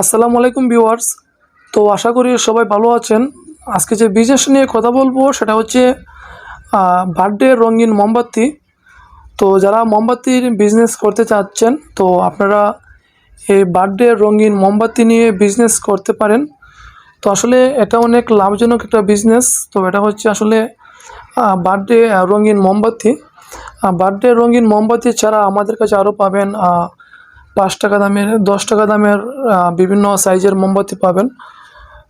আসসালামু আলাইকুম ভিউয়ার্স। তো আশা করি সবাই ভালো আছেন। আজকে যে বিজনেস নিয়ে কথা বলব সেটা হচ্ছে বার্থডে রঙিন মোমবাতি। তো যারা মোমবাতির বিজনেস করতে চাচ্ছেন, তো আপনারা এই বার্থডে রঙিন মোমবাতি নিয়ে বিজনেস করতে পারেন। তো আসলে এটা অনেক লাভজনক একটা বিজনেস তো এটা হচ্ছে আসলে বার্থডে রঙিন মোমবাতি। বার্থডে রঙিন মোমবাতি ছাড়া আমাদের কাছে আরও পাবেন পাঁচ টাকা দামের, দশ টাকা দামের বিভিন্ন সাইজের মোমবাতি পাবেন।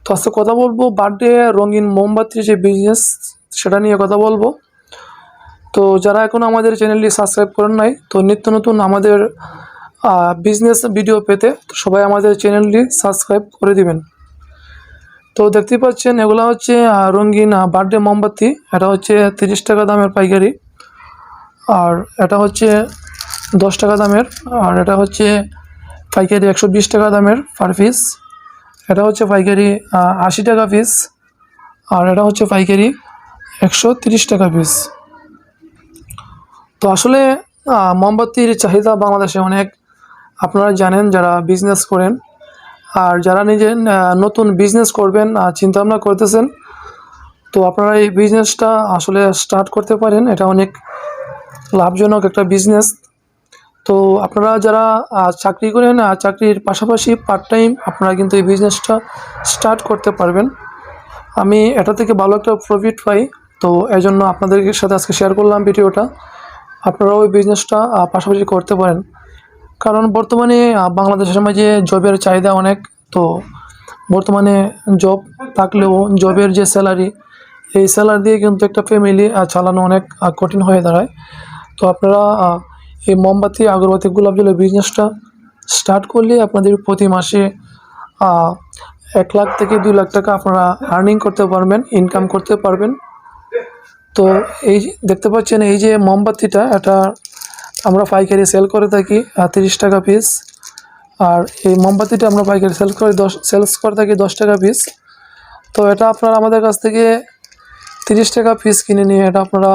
তো আজকে কথা বলব বার্থডে রঙিন মোমবাতির যে বিজনেস সেটা নিয়ে কথা বলব। তো যারা এখনও আমাদের চ্যানেলটি সাবস্ক্রাইব করেন নাই, তো নিত্য নতুন আমাদের বিজনেস ভিডিও পেতে সবাই আমাদের চ্যানেলটি সাবস্ক্রাইব করে দিবেন। তো দেখতে পাচ্ছেন, এগুলো হচ্ছে রঙিন বার্থডে মোমবাতি। এটা হচ্ছে তিরিশ টাকা দামের পাইকারি। আর এটা হচ্ছে দশ টাকা দামের, আর এটা হচ্ছে পাইকারি একশো বিশ টাকা দামের পার পিস এটা হচ্ছে পাইকারি আশি টাকা পিস আর এটা হচ্ছে পাইকারি একশো তিরিশ টাকা পিস তো আসলে মোমবাতির চাহিদা বাংলাদেশে অনেক। আপনারা জানেন যারা বিজনেস করেন, আর যারা নিজে নতুন বিজনেস করবেন চিন্তা ভাবনা করতেছেন, তো আপনারা এই বিজনেসটা আসলে স্টার্ট করতে পারেন। এটা অনেক লাভজনক একটা বিজনেস তো আপনারা যারা চাকরি করেন চাকরির পাশাপাশি পার্ট টাইম আপনারা কিন্তু এই বিজনেসটা স্টার্ট করতে পারবেন। আমি এটা থেকে ভালো একটা প্রফিট পাই, তো এই জন্য আপনাদের সাথে আজকে শেয়ার করলাম ভিডিওটা। আপনারাও ওই বিজনেসটা পাশাপাশি করতে পারেন। কারণ বর্তমানে বাংলাদেশের মাঝে জবের চাহিদা অনেক, তো বর্তমানে জব থাকলেও জবের যে স্যালারি এই স্যালারি দিয়ে কিন্তু একটা ফ্যামিলি চালানো অনেক কঠিন হয়ে দাঁড়ায়। তো আপনারা এই মোমবাতি, আগরবাতি গোলাপ জলের বিজনেসটা স্টার্ট করলে আপনাদের প্রতি মাসে এক লাখ থেকে দুই লাখ টাকা আপনারা আর্নিং করতে পারবেন ইনকাম করতে পারবেন। তো এই দেখতে পাচ্ছেন এই যে মোমবাতিটা, এটা আমরা পাইকারি সেল করে থাকি তিরিশ টাকা পিস আর এই মোমবাতিটা আমরা পাইকারি সেল করে দশ সেলস করে থাকি দশ টাকা পিস তো এটা আপনারা আমাদের কাছ থেকে তিরিশ টাকা পিস কিনে নিয়ে এটা আপনারা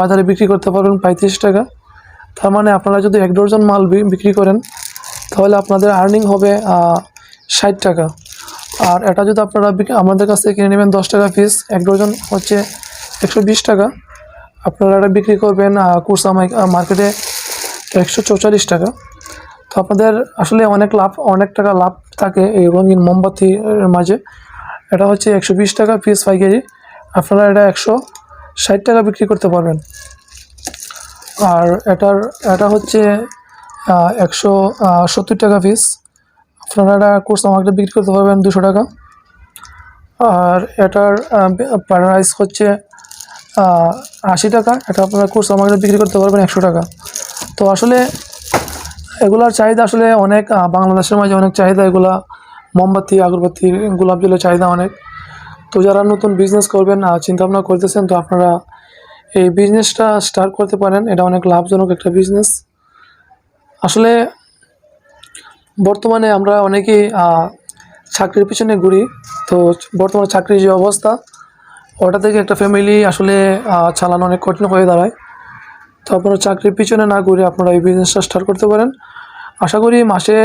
বাজারে বিক্রি করতে পারবেন, পঁয়ত্রিশ টাকা। তার মানে আপনারা যদি এক ডজন মাল বিক্রি করেন, তাহলে আপনাদের আর্নিং হবে ষাট টাকা। আর এটা যদি আপনারা আমাদের কাছ থেকে কিনে নেবেন দশ টাকা পিস এক ডজন হচ্ছে একশো বিশ টাকা। আপনারা এটা বিক্রি করবেন কুরসা মার্কেটে একশো চৌচল্লিশ টাকা। তো আপনাদের আসলে অনেক লাভ, অনেক টাকা লাভ থাকে এই রঙিন মোমবাতির মাঝে। এটা হচ্ছে একশো বিশ টাকা পিস পাইকারি। আপনারা এটা একশো ষাট টাকা বিক্রি করতে পারবেন। আর এটার, এটা হচ্ছে একশো সত্তর টাকা পিস আপনারা এটা কোর্স আমাকে বিক্রি করতে পারবেন দুশো টাকা। আর এটার প্রাইস হচ্ছে আশি টাকা। এটা আপনারা কোর্স আমাকে বিক্রি করতে পারবেন একশো টাকা। তো আসলে এগুলার চাহিদা আসলে অনেক বাংলাদেশের মাঝে অনেক চাহিদা। এগুলা মোমবাতি, আগরবাতি, গোলাপ জলের চাহিদা অনেক। তো যারা নতুন বিজনেস করবেন চিন্তা ভাবনা করতেছেন, তো আপনারা এই বিজনেসটা স্টার্ট করতে পারেন। এটা অনেক লাভজনক একটা বিজনেস আসলে বর্তমানে আমরা অনেকেই চাকরির পিছনে ঘুরি। তো বর্তমানে চাকরির যে অবস্থা, ওটা থেকে একটা ফ্যামিলি আসলে চালানো অনেক কঠিন হয়ে দাঁড়ায়। তো আপনারা চাকরির পিছনে না ঘুরে আপনারা এই বিজনেসটা স্টার্ট করতে পারেন। আশা করি মাসে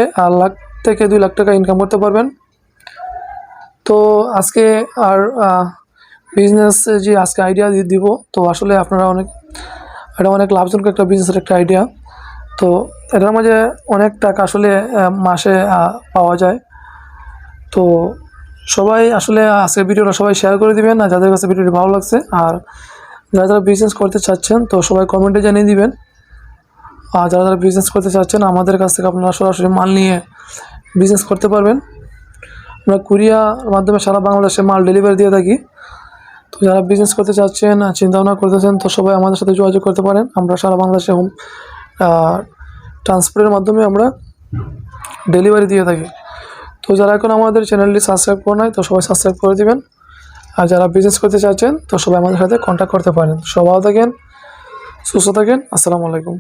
লাখ থেকে দুই লাখ টাকা ইনকাম করতে পারবেন। তো আজকে আর বিজনেস যে আজকে আইডিয়া দিয়ে দিব, তো আসলে আপনারা অনেক, এটা অনেক লাভজনক একটা বিজনেসের একটা আইডিয়া তো এটার মাঝে অনেক টাকা আসলে মাসে পাওয়া যায়। তো সবাই আসলে আজকে ভিডিওটা সবাই শেয়ার করে দিবেন, আর যাদের কাছে ভিডিওটি ভালো লাগছে, আর যারা যারা বিজনেস করতে চাচ্ছেন, তো সবাই কমেন্টে জানিয়ে দিবেন। আর যারা যারা বিজনেস করতে চাচ্ছেন, আমাদের কাছ থেকে আপনারা সরাসরি মাল নিয়ে বিজনেস করতে পারবেন। আমরা কুরিয়ার মাধ্যমে সারা বাংলাদেশে মাল ডেলিভারি দিয়ে থাকি। তো যারা বিজনেস করতে চাচ্ছেন চিন্তাভাবনা করতেছেন, তো সবাই আমাদের সাথে যোগাযোগ করতে পারেন। আমরা সারা বাংলাদেশে হোম ট্রান্সপোর্টের মাধ্যমে আমরা ডেলিভারি দিয়ে থাকি। তো যারা এখন আমাদের চ্যানেলটি সাবস্ক্রাইব করে নাই, তো সবাই সাবস্ক্রাইব করে দিবেন। আর যারা বিজনেস করতে চাচ্ছেন, তো সবাই আমাদের সাথে কন্ট্যাক্ট করতে পারেন। সবাই থাকেন, সুস্থ থাকেন। আসসালামু আলাইকুম।